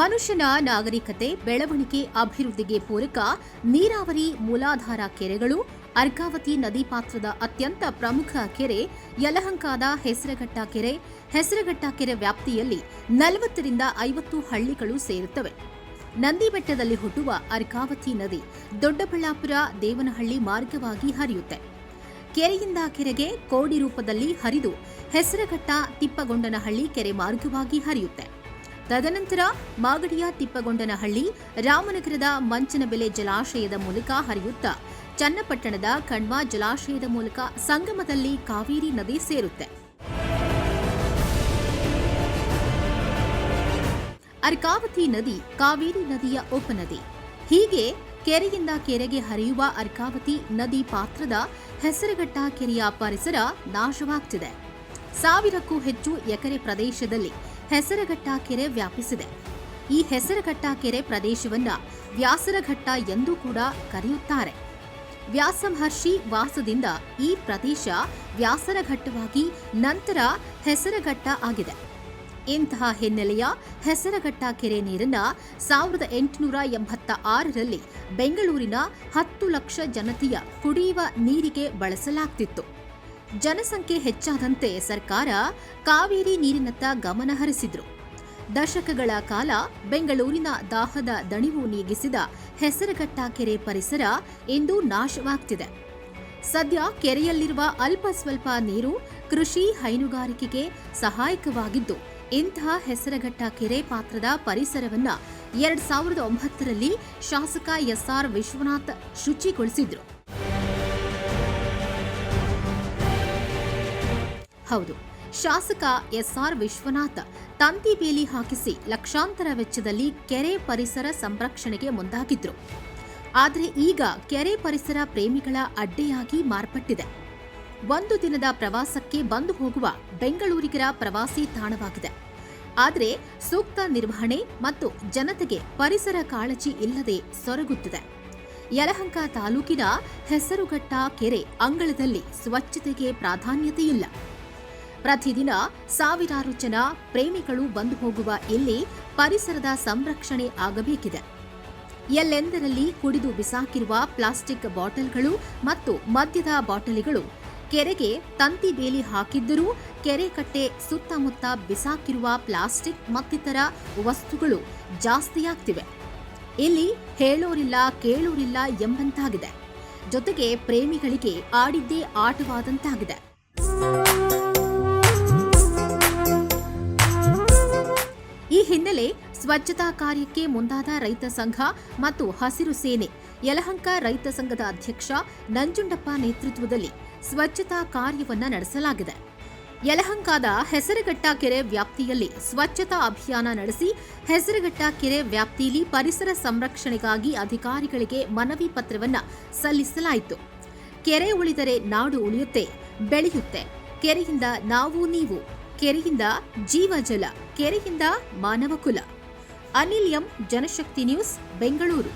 ಮನುಷ್ಯನ ನಾಗರಿಕತೆ, ಬೆಳವಣಿಗೆ, ಅಭಿವೃದ್ಧಿಗೆ ಪೂರಕ ನೀರಾವರಿ ಮೂಲಾಧಾರ ಕೆರೆಗಳು, ಅರ್ಕಾವತಿ ನದಿ ಪಾತ್ರದ ಅತ್ಯಂತ ಪ್ರಮುಖ ಕೆರೆ ಯಲಹಂಕಾದ ಹೆಸರಘಟ್ಟ ಕೆರೆ. ಹೆಸರಘಟ್ಟ ಕೆರೆ ವ್ಯಾಪ್ತಿಯಲ್ಲಿ ನಲವತ್ತರಿಂದ ಐವತ್ತು ಹಳ್ಳಿಗಳು ಸೇರುತ್ತವೆ. ನಂದಿ ಬೆಟ್ಟದಲ್ಲಿ ಹುಟ್ಟುವ ಅರ್ಕಾವತಿ ನದಿ ದೊಡ್ಡಬಳ್ಳಾಪುರ ದೇವನಹಳ್ಳಿ ಮಾರ್ಗವಾಗಿ ಹರಿಯುತ್ತೆ. ಕೆರೆಯಿಂದ ಕೆರೆಗೆ ಕೋಡಿ ರೂಪದಲ್ಲಿ ಹರಿದು ಹೆಸರಘಟ್ಟ ತಿಪ್ಪಗೊಂಡನಹಳ್ಳಿ ಕೆರೆ ಮಾರ್ಗವಾಗಿ ಹರಿಯುತ್ತೆ. ತದನಂತರ ಮಾಗಡಿಯ ತಿಪ್ಪಗೊಂಡನಹಳ್ಳಿ ರಾಮನಗರದ ಮಂಚನಬೆಲೆ ಜಲಾಶಯದ ಮೂಲಕ ಹರಿಯುತ್ತಾ ಚನ್ನಪಟ್ಟಣದ ಕಣ್ವಾ ಜಲಾಶಯದ ಮೂಲಕ ಸಂಗಮದಲ್ಲಿ ಕಾವೇರಿ ನದಿ ಸೇರುತ್ತೆ. ಅರ್ಕಾವತಿ ನದಿ ಕಾವೇರಿ ನದಿಯ ಉಪನದಿ. ಹೀಗೆ ಕೆರೆಯಿಂದ ಕೆರೆಗೆ ಹರಿಯುವ ಅರ್ಕಾವತಿ ನದಿ ಪಾತ್ರದ ಹೆಸರುಘಟ್ಟ ಕೆರೆಯ ಪರಿಸರ ನಾಶವಾಗ್ತಿದೆ. ಸಾವಿರಕ್ಕೂ ಹೆಚ್ಚು ಎಕರೆ ಪ್ರದೇಶದಲ್ಲಿ ಹೆಸರಘಟ್ಟ ಕೆರೆ ವ್ಯಾಪಿಸಿದೆ. ಈ ಹೆಸರಘಟ್ಟ ಕೆರೆ ಪ್ರದೇಶವನ್ನು ವ್ಯಾಸರಘಟ್ಟ ಎಂದು ಕೂಡ ಕರೆಯುತ್ತಾರೆ. ವ್ಯಾಸಮಹರ್ಷಿ ವಾಸದಿಂದ ಈ ಪ್ರದೇಶ ವ್ಯಾಸರಘಟ್ಟವಾಗಿ ನಂತರ ಹೆಸರಘಟ್ಟ ಆಗಿದೆ. ಇಂತಹ ಹಿನ್ನೆಲೆಯ ಹೆಸರಘಟ್ಟ ಕೆರೆ ನೀರನ್ನ ಸಾವಿರದ ಎಂಟುನೂರ ಎಂಬತ್ತ ಆರರಲ್ಲಿ ಬೆಂಗಳೂರಿನ ಹತ್ತು ಲಕ್ಷ ಜನತೆಯ ಕುಡಿಯುವ ನೀರಿಗೆ ಬಳಸಲಾಗ್ತಿತ್ತು. ಜನಸಂಖ್ಯೆ ಹೆಚ್ಚಾದಂತೆ ಸರ್ಕಾರ ಕಾವೇರಿ ನೀರಿನತ್ತ ಗಮನ ಹರಿಸಿದ್ರು. ದಶಕಗಳ ಕಾಲ ಬೆಂಗಳೂರಿನ ದಾಹದ ದಣಿವು ನೀಗಿಸಿದ ಹೆಸರಘಟ್ಟ ಕೆರೆ ಪರಿಸರ ಇಂದು ನಾಶವಾಗ್ತಿದೆ. ಸದ್ಯ ಕೆರೆಯಲ್ಲಿರುವ ಅಲ್ಪ ಸ್ವಲ್ಪ ನೀರು ಕೃಷಿ ಹೈನುಗಾರಿಕೆಗೆ ಸಹಾಯಕವಾಗಿದ್ದು ಇಂತಹ ಹೆಸರಘಟ್ಟ ಕೆರೆ ಪಾತ್ರದ ಪರಿಸರವನ್ನ ಎರಡ್ ಸಾವಿರದ ಒಂಬತ್ತರಲ್ಲಿ ಶಾಸಕ ಎಸ್ಆರ್ ವಿಶ್ವನಾಥ್ ಶುಚಿಗೊಳಿಸಿದ್ರು. ಹೌದು. ಶಾಸಕ ಎಸ್ಆರ್ ವಿಶ್ವನಾಥ್ ತಂತಿ ಬೇಲಿ ಹಾಕಿಸಿ ಲಕ್ಷಾಂತರ ವೆಚ್ಚದಲ್ಲಿ ಕೆರೆ ಪರಿಸರ ಸಂರಕ್ಷಣೆಗೆ ಮುಂದಾಗಿದ್ರು. ಆದರೆ ಈಗ ಕೆರೆ ಪರಿಸರ ಪ್ರೇಮಿಗಳ ಅಡ್ಡೆಯಾಗಿ ಮಾರ್ಪಟ್ಟಿದೆ. ಒಂದು ದಿನದ ಪ್ರವಾಸಕ್ಕೆ ಬಂದು ಹೋಗುವ ಬೆಂಗಳೂರಿಗರ ಪ್ರವಾಸಿ ತಾಣವಾಗಿದೆ. ಆದರೆ ಸೂಕ್ತ ನಿರ್ವಹಣೆ ಮತ್ತು ಜನತೆಗೆ ಪರಿಸರ ಕಾಳಜಿ ಇಲ್ಲದೆ ಸೊರಗುತ್ತಿದೆ. ಯಲಹಂಕ ತಾಲೂಕಿನ ಹೆಸರುಘಟ್ಟ ಕೆರೆ ಅಂಗಳದಲ್ಲಿ ಸ್ವಚ್ಛತೆಗೆ ಪ್ರಾಧಾನ್ಯತೆ ಇಲ್ಲ ಪ್ರತಿದಿನ ಸಾವಿರಾರು ಜನ ಪ್ರೇಮಿಗಳು ಬಂದು ಹೋಗುವ ಇಲ್ಲಿ ಪರಿಸರದ ಸಂರಕ್ಷಣೆ ಆಗಬೇಕಿದೆ. ಎಲ್ಲೆಂದರಲ್ಲಿ ಕುಡಿದು ಬಿಸಾಕಿರುವ ಪ್ಲಾಸ್ಟಿಕ್ ಬಾಟಲ್ಗಳು ಮತ್ತು ಮದ್ಯದ ಬಾಟಲಿಗಳು ಕೆರೆಗೆ ತಂತಿ ಬೇಲಿ ಹಾಕಿದ್ದರೂ ಕೆರೆ ಕಟ್ಟೆ ಸುತ್ತಮುತ್ತ ಬಿಸಾಕಿರುವ ಪ್ಲಾಸ್ಟಿಕ್ ಮತ್ತಿತರ ವಸ್ತುಗಳು ಜಾಸ್ತಿಯಾಗ್ತಿವೆ ಇಲ್ಲಿ ಹೇಳೋರಿಲ್ಲ ಕೇಳೋರಿಲ್ಲ ಎಂಬಂತಾಗಿದೆ. ಜೊತೆಗೆ ಪ್ರೇಮಿಗಳಿಗೆ ಆಡಿದ್ದೇ ಆಟವಾದಂತಾಗಿದೆ. ಈ ಹಿನ್ನೆಲೆ ಸ್ವಚ್ಛತಾ ಕಾರ್ಯಕ್ಕೆ ಮುಂದಾದ ರೈತ ಸಂಘ ಮತ್ತು ಹಸಿರು ಸೇನೆ, ಯಲಹಂಕ ರೈತ ಸಂಘದ ಅಧ್ಯಕ್ಷ ನಂಜುಂಡಪ್ಪ ನೇತೃತ್ವದಲ್ಲಿ ಸ್ವಚ್ಛತಾ ಕಾರ್ಯವನ್ನ ನಡೆಸಲಾಗಿದೆ. ಯಲಹಂಕದ ಹೆಸರುಘಟ್ಟ ಕೆರೆ ವ್ಯಾಪ್ತಿಯಲ್ಲಿ ಸ್ವಚ್ಛತಾ ಅಭಿಯಾನ ನಡೆಸಿ ಹೆಸರುಘಟ್ಟ ಕೆರೆ ವ್ಯಾಪ್ತಿಯಲ್ಲಿ ಪರಿಸರ ಸಂರಕ್ಷಣೆಗಾಗಿ ಅಧಿಕಾರಿಗಳಿಗೆ ಮನವಿ ಪತ್ರವನ್ನ ಸಲ್ಲಿಸಲಾಯಿತು. ಕೆರೆ ಉಳಿದರೆ ನಾಡು ಉಳಿಯುತ್ತೆ, ಬೆಳೆಯುತ್ತೆ. ಕೆರೆಯಿಂದ ನಾವು, ನೀವು ಕೆರೆಯಿಂದ ಜೀವಜಲ ಕೆರೆಯಿಂದ ಮಾನವ ಕುಲ ಅನಿಲ್ ಎಂ ಜನಶಕ್ತಿ ನ್ಯೂಸ್ ಬೆಂಗಳೂರು.